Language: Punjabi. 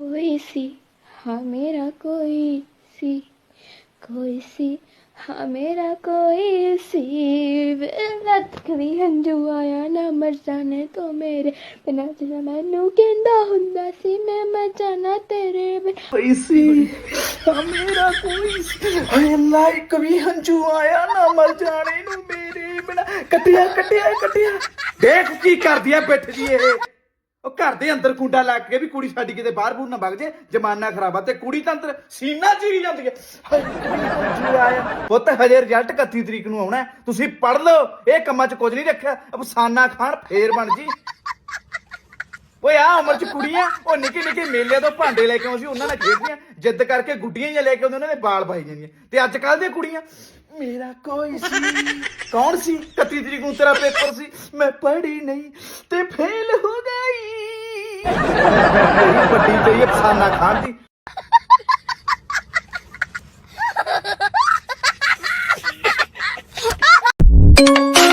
कोई सी हाँ मेरा कोई सी कोई सी हाँ ਮੇਰਾ ਕੋਈ ਸੀ ਵੇਲਤ ਕਵੀ ਹੰਝੂ ਆਇਆ ਨਾ ਮਰ ਜਾਣੇ ਤੋਂ ਮੇਰੇ ਬਿਨਾਂ ਜਿਹਾ ਮੈਨੂੰ ਕਹਿੰਦਾ ਹੁੰਦਾ ਸੀ ਮੈਂ ਮਰ ਜਾਣਾ ਤੇਰੇ ਬਿਨਾਂ ਕੋਈ ਸੀ ਆ ਮੇਰਾ ਕੋਈ ਸੀ ਹਾਏ ਲਾਈਕ ਵੀ ਹੰਝੂ ਆਇਆ ਨਾ ਮਰ ਜਾਣੇ ਨੂੰ ਮੇਰੇ ਬਿਨਾ ਕੱਟਿਆ ਕੱਟਿਆ ਕੱਟਿਆ ਦੇਖ ਕੀ ਕਰਦੀ ਆ ਪਿੱਠ ਜੀ ਇਹ ਉਹ ਘਰ ਦੇ ਅੰਦਰ ਕੁੰਡਾ ਲੱਗ ਕੇ ਵੀ ਕੁੜੀ ਸਾਡੀ ਕਿਤੇ ਬਾਹਰ ਬੂਰ ਨਾ ਵਗ ਜੇ, ਜਮਾਨਾ ਖਰਾਬਾ ਤੇ ਕੁੜੀ ਤਾਂ ਅੰਦਰ ਸੀਨਾ ਚੀਰੀ ਜਾਂਦੀ ਹੈ ਪੁੱਤ, ਹਜੇ ਰਿਜ਼ਲਟ 31 ਤਰੀਕ ਨੂੰ ਆਉਣਾ ਹੈ। ਤੁਸੀਂ ਪੜ ਲਓ, ਇਹ ਕੰਮਾਂ 'ਚ ਕੁਝ ਨਹੀਂ ਰੱਖਿਆ। ਅਫਸਾਨਾ ਖਾਨ ਫੇਰ ਬਣ ਜੀ। ਓਏ ਆ ਉਮਰ ਚ ਕੁੜੀਆਂ, ਉਹ ਨਿੱਕੇ ਨਿੱਕੇ ਮੇਲੇ ਤੋਂ ਭਾਂਡੇ ਲੈ ਕੇ ਆਉਂਦੀ ਉਹਨਾਂ ਨਾਲ ਖੇਡਦੀਆਂ। ਜਿੱਦ ਕਰਕੇ ਗੁੱਡੀਆਂ ਜਿਹੀਆਂ ਲੈ ਕੇ ਆਉਂਦੇ, ਉਹਨਾਂ ਦੇ ਵਾਲ ਪਾਈ ਜਾਂਦੀਆਂ। ਤੇ ਅੱਜ ਕੱਲ ਦੀਆਂ ਕੁੜੀਆਂ, ਮੇਰਾ ਕੋਈ ਸੀ? ਕੌਣ ਸੀ? 31 ਤਰੀਕ ਨੂੰ ਤੇਰਾ ਪੇਪਰ ਸੀ। ਮੈਂ ਪੜ੍ਹੀ ਨਹੀਂ ਤੇ ਫੇਲ ਹੋ ਗਿਆ ਮੇਰੀ ਵੱਡੀ ਤੇਰੀ ਅਫਸਾਨਾ ਖਾਨ ਦੀ।